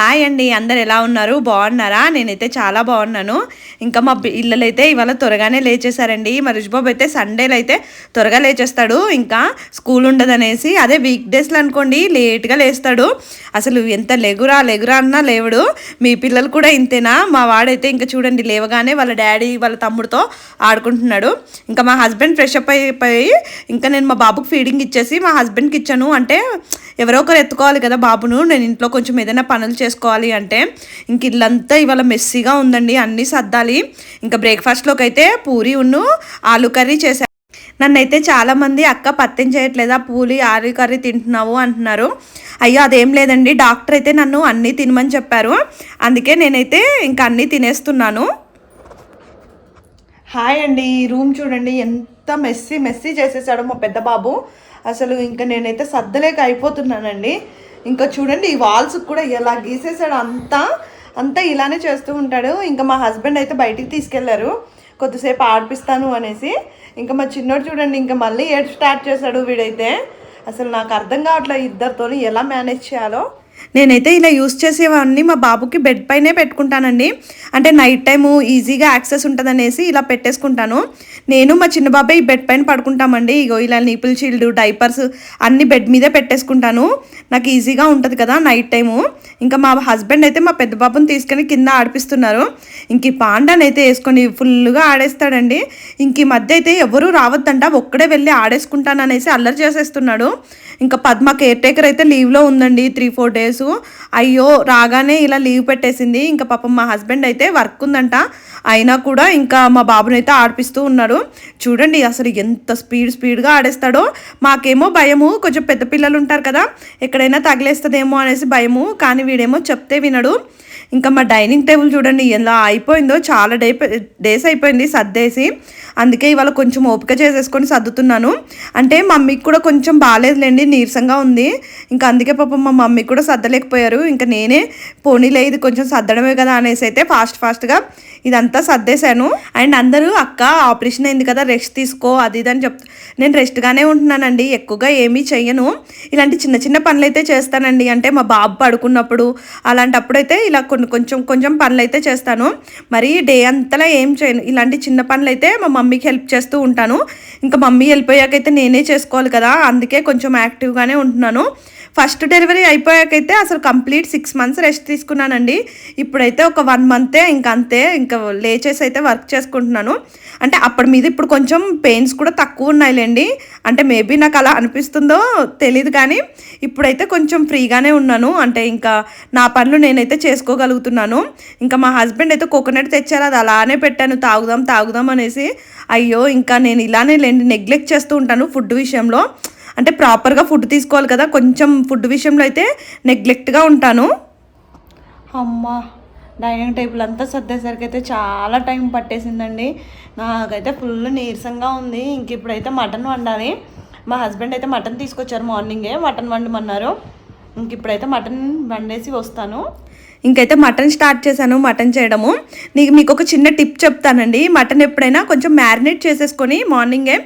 Hi అండి అందరు ఎలా ఉన్నారు? బాగున్నారా? నేనైతే చాలా బాగున్నాను. ఇంకా మా పిల్లలు అయితే ఇవాళ త్వరగానే లేచేశారండి. మా రుషిబాబు అయితే సండేలు అయితే త్వరగా లేచేస్తాడు. ఇంకా స్కూల్ ఉండదనేసి అదే వీక్ డేస్లో అనుకోండి లేట్గా లేస్తాడు. అసలు ఎంత లెగురా లెగురా అన్నా లేవడు. మీ పిల్లలు కూడా ఇంతేనా? మా వాడైతే ఇంకా చూడండి లేవగానే వాళ్ళ డాడీ వాళ్ళ తమ్ముడితో ఆడుకుంటున్నాడు. ఇంకా మా హస్బెండ్ ఫ్రెష్ అప్ అయిపోయి ఇంకా నేను మా బాబుకి ఫీడింగ్ ఇచ్చేసి మా హస్బెండ్కి ఇచ్చాను అంటే ఎవరో ఒకరు ఎత్తుకోవాలి కదా బాబును నేను ఇంట్లో కొంచెం ఏదైనా పనులు చేసుకోవాలి అంటే ఇంక ఇల్లంతా ఇవాళ మెస్సీగా ఉందండి అన్నీ సర్దాలి. ఇంకా బ్రేక్ఫాస్ట్లోకి అయితే పూరి ఉన్ను ఆలు కర్రీ చేశాను నన్నైతే చాలామంది అక్క పత్యం చేయట్లేదా పూలి ఆలు కర్రీ తింటున్నావు అంటున్నారు. అయ్యో అదేం లేదండి డాక్టర్ అయితే నన్ను అన్నీ తినమని చెప్పారు. అందుకే నేనైతే ఇంకా అన్నీ తినేస్తున్నాను. హాయ్ అండి ఈ రూమ్ చూడండి ఎంత మెస్సీ మెస్సీ చేసేసాడు మా పెద్ద బాబు. అసలు ఇంకా నేనైతే సర్దలేక అయిపోతున్నానండి. ఇంకా చూడండి ఈ వాల్స్ కూడా ఎలా గీసేసాడు అంతా అంతా ఇలానే చేస్తూ ఉంటాడు. ఇంకా మా హస్బెండ్ అయితే బయటికి తీసుకెళ్ళారు. కొద్దిసేపు ఆడిపిస్తాను అనేసి. ఇంకా మా చిన్నోడు చూడండి ఇంకా మళ్ళీ ఏడు స్టార్ట్ చేశాడు వీడైతే. అసలు నాకు అర్థం కావట్లేదు ఇద్దరితో ఎలా మేనేజ్ చేయాలో. నేనైతే ఇలా యూస్ చేసేవన్నీ మా బాబుకి బెడ్ పైనే పెట్టుకుంటానండి. అంటే నైట్ టైము ఈజీగా యాక్సెస్ ఉంటుందనేసి ఇలా పెట్టేసుకుంటాను. నేను మా చిన్న బాబాయ్ ఈ బెడ్ పైన పడుకుంటామండి. ఇగో ఇలా నీపుల్ షీల్డ్ డైపర్స్ అన్ని బెడ్ మీదే పెట్టేసుకుంటాను. నాకు ఈజీగా ఉంటుంది కదా నైట్ టైము. ఇంకా మా హస్బెండ్ అయితే మా పెద్ద బాబుని తీసుకొని కింద ఆడిపిస్తున్నారు. ఇంక ఈ పాండాని అయితే వేసుకొని ఫుల్గా ఆడేస్తాడండి. ఇంక ఈ మధ్య అయితే ఎవరూ రావద్దంట. ఒక్కడే వెళ్ళి ఆడేసుకుంటాను అనేసి అల్లరి చేసేస్తున్నాడు. ఇంకా పద్మ కేర్ టేకర్ అయితే లీవ్లో ఉందండి. త్రీ ఫోర్ డేస్ అయ్యో రాగానే ఇలా లీవ్ పెట్టేసింది. ఇంకా పాపం మా హస్బెండ్ అయితే వర్క్ ఉందంట. అయినా కూడా ఇంకా మా బాబుని అయితే ఆడిపిస్తూ ఉన్నాడు. చూడండి అసలు ఎంత స్పీడ్ స్పీడ్గా ఆడేస్తాడో. మాకేమో భయము. కొంచెం పెద్ద పిల్లలు ఉంటారు కదా. ఎక్కడైనా తగిలేస్తుందేమో అనేసి భయము. కానీ వీడేమో చెప్తే వినడు. ఇంకా మా డైనింగ్ టేబుల్ చూడండి ఎలా అయిపోయిందో. చాలా డే డేస్ అయిపోయింది సర్దేసి. అందుకే ఇవాళ కొంచెం ఓపిక చేసేసుకొని సర్దుతున్నాను. అంటే మమ్మీకి కూడా కొంచెం బాగాలేదులేండి నీరసంగా ఉంది. ఇంకా అందుకే పాపం మా మమ్మీ కూడా సర్దలేకపోయారు. ఇంకా నేనే పోనీలే ఇది కొంచెం సర్దడమే కదా అనేసి అయితే ఫాస్ట్ ఫాస్ట్గా ఇదంతా సర్దేశాను. అండ్ అందరూ అక్క ఆపరేషన్ అయింది కదా రెస్ట్ తీసుకో అది ఇది అని చెప్ నేను రెస్ట్గానే ఉంటున్నానండి ఎక్కువగా ఏమీ చెయ్యను. ఇలాంటి చిన్న చిన్న పనులు అయితే చేస్తానండి. అంటే మా బాబు పడుకున్నప్పుడు అలాంటప్పుడు అయితే ఇలా కొన్ని కొంచెం కొంచెం పనులు అయితే చేస్తాను. మరి డే అంతలా ఏం చేయను. ఇలాంటి చిన్న పనులు అయితే మా మమ్మీకి హెల్ప్ చేస్తూ ఉంటాను. ఇంకా మమ్మీ వెళ్ళిపోయాకైతే నేనే చేసుకోవాలి కదా అందుకే కొంచెం యాక్టివ్గానే ఉంటున్నాను. ఫస్ట్ డెలివరీ అయిపోయాక అయితే అసలు కంప్లీట్ సిక్స్ మంత్స్ రెస్ట్ తీసుకున్నానండి. ఇప్పుడైతే ఒక వన్ మంతే ఇంకా అంతే ఇంకా లేచేసి అయితే వర్క్ చేసుకుంటున్నాను. అంటే అప్పటి మీద ఇప్పుడు కొంచెం పెయిన్స్ కూడా తక్కువ ఉన్నాయిలేండి. అంటే మేబీ నాకు అలా అనిపిస్తుందో తెలియదు కానీ ఇప్పుడైతే కొంచెం ఫ్రీగానే ఉన్నాను. అంటే ఇంకా నా పనులు నేనైతే చేసుకోగలుగుతున్నాను. ఇంకా మా హస్బెండ్ అయితే కోకోనట్ తెచ్చారు అది అలానే పెట్టాను. తాగుదాం తాగుదాం అనేసి. అయ్యో ఇంకా నేను ఇలానే లేండి నెగ్లెక్ట్ చేస్తూ ఉంటాను ఫుడ్ విషయంలో. అంటే ప్రాపర్గా ఫుడ్ తీసుకోవాలి కదా కొంచెం ఫుడ్ విషయంలో అయితే నెగ్లెక్ట్గా ఉంటాను. అమ్మా డైనింగ్ టేబుల్ అంతా సర్దేసరికి అయితే చాలా టైం పట్టేసిందండి. నాకైతే ఫుల్ నీరసంగా ఉంది. ఇంక ఇప్పుడైతే మటన్ వండాలి. మా హస్బెండ్ అయితే మటన్ తీసుకొచ్చారు మార్నింగే మటన్ వండమన్నారు. ఇంక ఇప్పుడైతే మటన్ వండేసి వస్తాను. ఇంకైతే మటన్ స్టార్ట్ చేశాను మటన్ చేయడము. నీకు మీకు ఒక చిన్న టిప్ చెప్తానండి. మటన్ ఎప్పుడైనా కొంచెం మ్యారినేట్ చేసేసుకొని మార్నింగే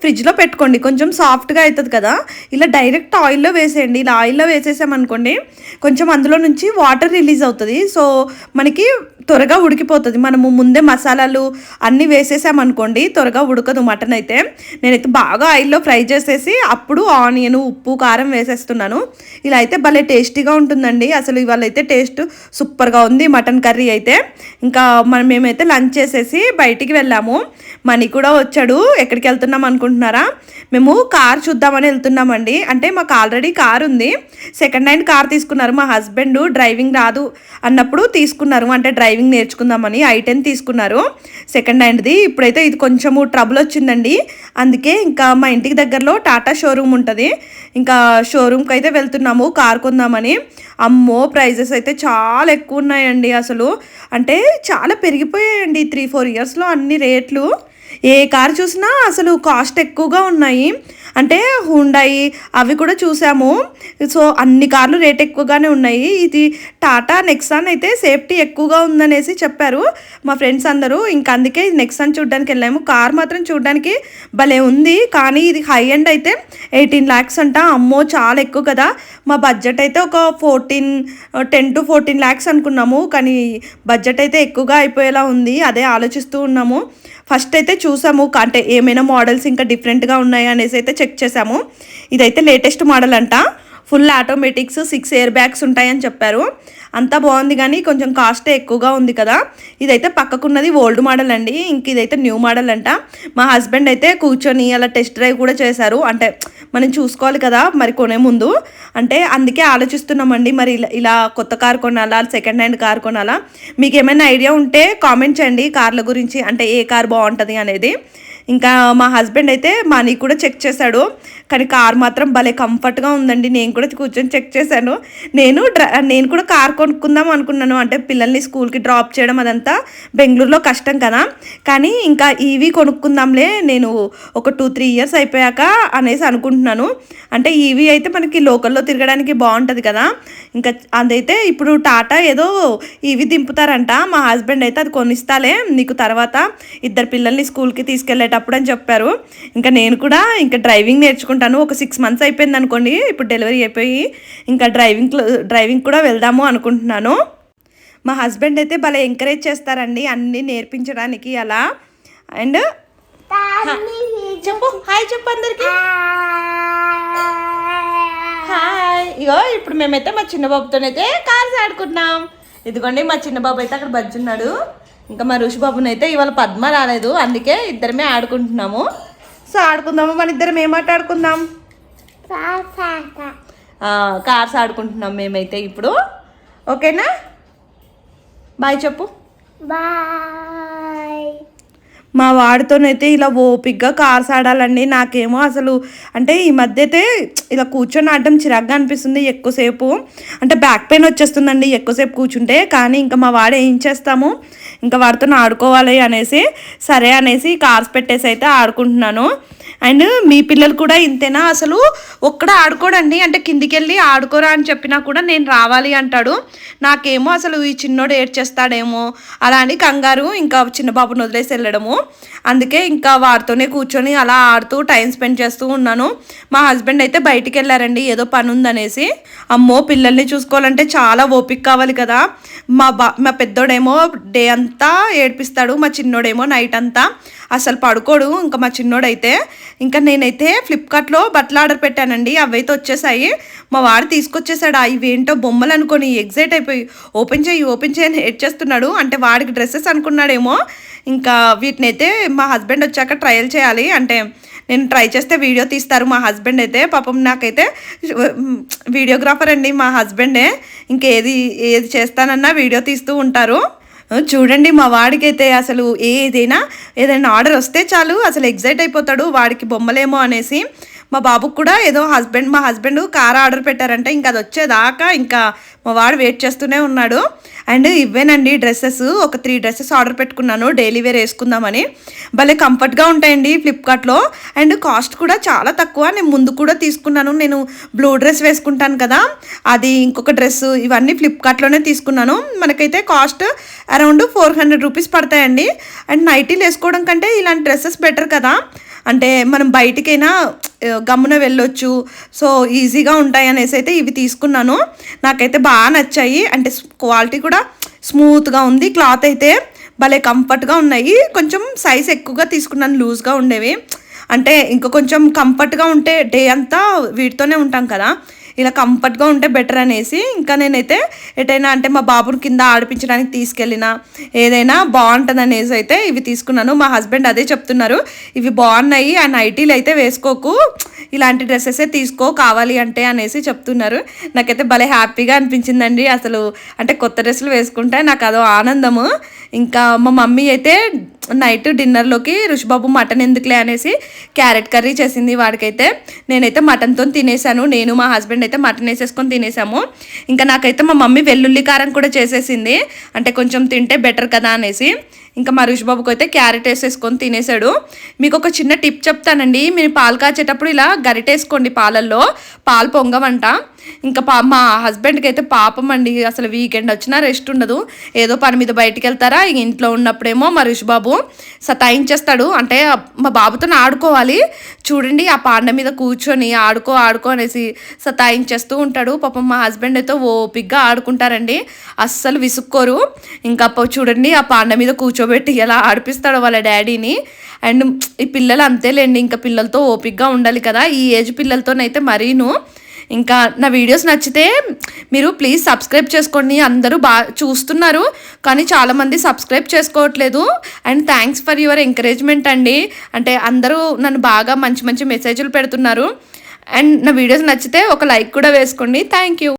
ఫ్రిడ్జ్లో పెట్టుకోండి. కొంచెం సాఫ్ట్గా అవుతుంది కదా. ఇలా డైరెక్ట్ ఆయిల్లో వేసేయండి. ఇలా ఆయిల్లో వేసేసామనుకోండి కొంచెం అందులో నుంచి వాటర్ రిలీజ్ అవుతుంది. సో మనకి త్వరగా ఉడికిపోతుంది. మనము ముందే మసాలాలు అన్నీ వేసేసామనుకోండి త్వరగా ఉడకదు మటన్ అయితే. నేనైతే బాగా ఆయిల్లో ఫ్రై చేసేసి అప్పుడు ఆనియన్ ఉప్పు కారం వేసేస్తున్నాను. ఇలా అయితే భలే టేస్టీగా ఉంటుందండి. అసలు ఇవాళ అయితే టేస్ట్ సూపర్గా ఉంది మటన్ కర్రీ అయితే. ఇంకా మనం మేమైతే లంచ్ చేసేసి బయటికి వెళ్ళాము. మనీ కూడా వచ్చాడు. ఎక్కడికి వెళ్తున్నాం అనుకుంటున్నారా? మేము కార్ చూద్దామని వెళ్తున్నామండి. అంటే మాకు ఆల్రెడీ కార్ ఉంది. సెకండ్ హ్యాండ్ కార్ తీసుకున్నారు మా హస్బెండ్. డ్రైవింగ్ రాదు అన్నప్పుడు తీసుకున్నారు. అంటే డ్రైవింగ్ నేర్చుకుందామని ఐ టెన్ తీసుకున్నారు. సెకండ్ హ్యాండ్ది. ఇప్పుడైతే ఇది కొంచెము ట్రబుల్ వచ్చిందండి. అందుకే ఇంకా మా ఇంటికి దగ్గరలో టాటా షోరూమ్ ఉంటుంది. ఇంకా షోరూమ్కి అయితే వెళ్తున్నాము కార్ కొందామని. అమ్మో ప్రైజెస్ అయితే చాలా ఎక్కువ ఉన్నాయండి అసలు. అంటే చాలా పెరిగిపోయాయండి త్రీ ఫోర్ ఇయర్స్లో అన్ని రేట్లు. ఏ కార్ చూసినా అసలు కాస్ట్ ఎక్కువగా ఉన్నాయి. అంటే హుండాయి అవి కూడా చూసాము. సో అన్ని కార్లు రేట్ ఎక్కువగానే ఉన్నాయి. ఇది టాటా నెక్సాన్ అయితే సేఫ్టీ ఎక్కువగా ఉందనేసి చెప్పారు మా ఫ్రెండ్స్ అందరూ. ఇంకా అందుకే నెక్సాన్ చూడడానికి వెళ్ళాము. కార్ మాత్రం చూడడానికి భలే ఉంది. కానీ ఇది హై ఎండ్ అయితే ఎయిటీన్ ల్యాక్స్ అంట. అమ్మో చాలా ఎక్కువ కదా. మా బడ్జెట్ అయితే ఒక fourteen ten to fourteen lakhs అనుకున్నాము. కానీ బడ్జెట్ అయితే ఎక్కువగా అయిపోయేలా ఉంది. అదే ఆలోచిస్తూ ఉన్నాము. ఫస్ట్ అయితే చూసాము అంటే ఏమైనా మోడల్స్ ఇంకా డిఫరెంట్గా ఉన్నాయా అనేసి అయితే చెక్ చేసాము. ఇదైతే లేటెస్ట్ మోడల్ అంట. Full automatics six air bags ఉంటాయని చెప్పారు. అంతా బాగుంది కానీ కొంచెం కాస్ట్ ఎక్కువగా ఉంది కదా. ఇదైతే పక్కకున్నది ఓల్డ్ మోడల్ అండి. ఇంక ఇదైతే న్యూ మోడల్ అంట. మా హస్బెండ్ అయితే కూర్చొని అలా టెస్ట్ డ్రైవ్ కూడా చేశారు. అంటే మనం చూసుకోవాలి కదా మరి కొనే ముందు. అంటే అందుకే ఆలోచిస్తున్నామండి. మరి ఇలా ఇలా కొత్త కార్ కొనాలా సెకండ్ హ్యాండ్ కార్ కొనాలా? మీకు ఏమైనా ఐడియా ఉంటే కామెంట్ చేయండి. కార్ల గురించి అంటే ఏ కార్ బాగుంటుంది అనేది. ఇంకా మా హస్బెండ్ అయితే మనీ కూడా చెక్ చేశాడు. కానీ కార్ మాత్రం భలే కంఫర్ట్గా ఉందండి. నేను కూడా కూర్చొని చెక్ చేశాను. నేను డ్ర నేను కూడా కార్ కొనుక్కుందాం అనుకున్నాను. అంటే పిల్లల్ని స్కూల్కి డ్రాప్ చేయడం అదంతా బెంగళూరులో కష్టం కదా. కానీ ఇంకా ఈవీ కొనుక్కుందాంలే. నేను ఒక టూ త్రీ ఇయర్స్ అయిపోయాక అనేసి అనుకుంటున్నాను. అంటే ఈవీ అయితే మనకి లోకల్లో తిరగడానికి బాగుంటుంది కదా. ఇంకా అదైతే ఇప్పుడు టాటా ఏదో ఈవీ దింపుతారంట. మా హస్బెండ్ అయితే అది కొనిస్తాలే. నీకు తర్వాత ఇద్దరు పిల్లల్ని స్కూల్కి తీసుకెళ్ళేటప్పుడు అని చెప్పారు. ఇంకా నేను కూడా ఇంకా డ్రైవింగ్ నేర్చుకుంటాను. ఒక సిక్స్ మంత్స్ అయిపోయింది అనుకోండి. ఇప్పుడు డెలివరీ అయిపోయి ఇంకా డ్రైవింగ్ డ్రైవింగ్ కూడా వెళ్దాము అనుకుంటున్నాను. మా హస్బెండ్ అయితే భలే ఎంకరేజ్ చేస్తారండి అన్నీ నేర్పించడానికి అలా. అండ్ చెప్పు. హాయ్ చెప్పు అందరికి. హాయ్ ఇగో ఇప్పుడు మేమైతే మా చిన్న బాబుతోనైతే కార్స్ ఆడుకుంటున్నాం. ఇదిగోండి మా చిన్న బాబు అయితే అక్కడ బజ్జున్నాడు. ఇంకా మా ఋషిబాబుని అయితే ఇవాళ పద్మ రాలేదు. అందుకే ఇద్దరమే ఆడుకుంటున్నాము. సో ఆడుకుందాము? మన ఇద్దరం ఏం ఆడుకుందాం? కార్స్ ఆడుకుంటున్నాం మేమైతే ఇప్పుడు. ఓకేనా? బాయ్ చెప్పు. బాయ్. మా వాడితోనైతే ఇలా ఓపిగ్గా కార్స్ ఆడాలండి. నాకేమో అసలు అంటే ఈ మధ్య అయితే ఇలా కూర్చొని ఆడడం చిరాగ్గా అనిపిస్తుంది ఎక్కువసేపు. అంటే బ్యాక్ పెయిన్ వచ్చేస్తుందండి ఎక్కువసేపు కూర్చుంటే. కానీ ఇంకా మా వాడు ఏం చేస్తాము? ఇంకా వాడితో ఆడుకోవాలి అనేసి సరే అనేసి కార్స్ పెట్టేసి అయితే ఆడుకుంటున్నాను. అండ్ మీ పిల్లలు కూడా ఇంతేనా? అసలు ఒక్కడ ఆడుకోడండి. అంటే కిందికి వెళ్ళి ఆడుకోరా అని చెప్పినా కూడా నేను రావాలి అంటాడు. నాకేమో అసలు ఈ చిన్నోడు ఏడ్చేస్తాడేమో. అలా అని కంగారు ఇంకా చిన్న బాబుని వదిలేసి వెళ్ళడము. అందుకే ఇంకా వారితోనే కూర్చొని అలా ఆడుతూ టైం స్పెండ్ చేస్తూ ఉన్నాను. మా హస్బెండ్ అయితే బయటికి వెళ్ళారండి ఏదో పని ఉందనేసి. అమ్మో పిల్లల్ని చూసుకోవాలంటే చాలా ఓపిక కావాలి కదా. మా బా మా పెద్దోడేమో డే అంతా ఏడ్పిస్తాడు మా చిన్నోడేమో నైట్ అంతా. అసలు పడుకోడు. ఇంకా మా చిన్నోడైతే ఇంకా నేనైతే ఫ్లిప్కార్ట్లో బట్టలు ఆర్డర్ పెట్టానండి. అవైతే వచ్చేసాయి. మా వాడు తీసుకొచ్చేసాడు. ఇవేంటో బొమ్మలు అనుకొని ఎగ్జైట్ అయిపోయి ఓపెన్ చేయి ఓపెన్ చేయని హెడ్ చేస్తున్నాడు. అంటే వాడికి డ్రెస్సెస్ అనుకున్నాడేమో. ఇంకా వీటిని అయితే మా హస్బెండ్ వచ్చాక ట్రయల్ చేయాలి. అంటే నేను ట్రై చేస్తే వీడియో తీస్తారు మా హస్బెండ్ అయితే. పాపం నాకైతే వీడియోగ్రాఫర్ అండి మా హస్బెండే. ఇంకేది ఏది చేస్తానన్నా వీడియో తీస్తూ ఉంటారు. చూడండి మా వాడికైతే అసలు ఏదైనా ఏదైనా ఆర్డర్ వస్తే చాలు అసలు ఎగ్జైట్ అయిపోతాడు వాడికి బొమ్మలేమో అనేసి. మా బాబుకు కూడా ఏదో హస్బెండ్ మా హస్బెండ్ కార్ ఆర్డర్ పెట్టారంటే. ఇంకా అది వచ్చేదాకా ఇంకా మా వాడు వెయిట్ చేస్తూనే ఉన్నాడు. అండ్ ఇవేనండి డ్రెస్సెస్. ఒక త్రీ డ్రెస్సెస్ ఆర్డర్ పెట్టుకున్నాను. డైలీ వేర్ వేసుకుందామని. భలే కంఫర్ట్గా ఉంటాయండి ఫ్లిప్కార్ట్లో. అండ్ కాస్ట్ కూడా చాలా తక్కువ. నేను ముందు కూడా తీసుకున్నాను. నేను బ్లూ డ్రెస్ వేసుకుంటాను కదా. అది ఇంకొక డ్రెస్ ఇవన్నీ ఫ్లిప్కార్ట్లోనే తీసుకున్నాను. మనకైతే cost around four hundred rupees పడతాయండి. అండ్ నైటీలు వేసుకోవడం కంటే ఇలాంటి డ్రెస్సెస్ బెటర్ కదా. అంటే మనం బయటికైనా గమ్మున వెళ్ళొచ్చు. సో ఈజీగా ఉంటాయి అనేసి అయితే ఇవి తీసుకున్నాను. నాకైతే బాగా నచ్చాయి. అంటే క్వాలిటీ కూడా స్మూత్గా ఉంది. క్లాత్ అయితే భలే కంఫర్ట్గా ఉన్నాయి. కొంచెం సైజ్ ఎక్కువగా తీసుకున్నాను. లూజ్గా ఉండేవి. అంటే ఇంకా కొంచెం కంఫర్ట్గా ఉంటే డే అంతా వీటితోనే ఉంటాం కదా. ఇలా కంఫర్ట్గా ఉంటే బెటర్ అనేసి ఇంకా నేనైతే ఎటైనా అంటే మా బాబుని కింద ఆడిపించడానికి తీసుకెళ్ళినా ఏదైనా బాగుంటుంది అనేసి అయితే ఇవి తీసుకున్నాను. మా హస్బెండ్ అదే చెప్తున్నారు. ఇవి బాగున్నాయి ఆ నైటీలు అయితే వేసుకోకు ఇలాంటి డ్రెస్సెసే తీసుకో కావాలి అంటే అనేసి చెప్తున్నారు. నాకైతే భలే హ్యాపీగా అనిపించిందండి. అసలు అంటే కొత్త డ్రెస్సులు వేసుకుంటే నాకు అదో ఆనందము. ఇంకా మా మమ్మీ అయితే నైట్ డిన్నర్లోకి రుషిబాబు మటన్ ఎందుకులే అనేసి క్యారెట్ కర్రీ చేసింది వాడికైతే. నేనైతే మటన్తో తినేసాను. నేను మా హస్బెండ్ అయితే మటన్ వేసేసుకొని తినేసాము. ఇంకా నాకైతే మా మమ్మీ వెల్లుల్లి కారం కూడా చేసేసింది. అంటే కొంచెం తింటే బెటర్ కదా అనేసి. ఇంకా మరీష్ బాబుకి అయితే క్యారెట్ వేసేసుకొని తినేసాడు మీకు ఒక చిన్న టిప్ చెప్తానండి. మీరు పాలు కాచేటప్పుడు ఇలా గరిటేసుకోండి పాలల్లో. పాలు పొంగమంట ఇంకా పా మా హస్బెండ్కి అయితే పాపం అండి. అసలు వీకెండ్ వచ్చినా రెస్ట్ ఉండదు. ఏదో పని మీద బయటికి వెళ్తారా? ఇంట్లో ఉన్నప్పుడేమో మరీష్ బాబు సతాయించేస్తాడు. అంటే మా బాబుతో ఆడుకోవాలి. చూడండి ఆ పాండ మీద కూర్చొని ఆడుకో ఆడుకో అనేసి సతాయించేస్తూ ఉంటాడు. పాపం మా హస్బెండ్ అయితే ఓపిగ్గా ఆడుకుంటారండి. అస్సలు విసుక్కోరు. ఇంకా చూడండి ఆ పాండ మీద కూర్చొని కూర్చోబెట్టి ఎలా ఆడిపిస్తాడు వాళ్ళ డాడీని. అండ్ ఈ పిల్లలు అంతేలేండి ఇంకా పిల్లలతో ఓపిగ్గా ఉండాలి కదా. ఈ ఏజ్ పిల్లలతోనైతే మరీను. ఇంకా నా వీడియోస్ నచ్చితే మీరు ప్లీజ్ సబ్స్క్రైబ్ చేసుకోండి. అందరూ బాగా చూస్తున్నారు కానీ చాలామంది సబ్స్క్రైబ్ చేసుకోవట్లేదు. And thanks for your encouragement అండి. అంటే అందరూ నన్ను బాగా మంచి మంచి మెసేజ్లు పెడుతున్నారు. అండ్ నా వీడియోస్ నచ్చితే ఒక లైక్ కూడా వేసుకోండి. Thank you.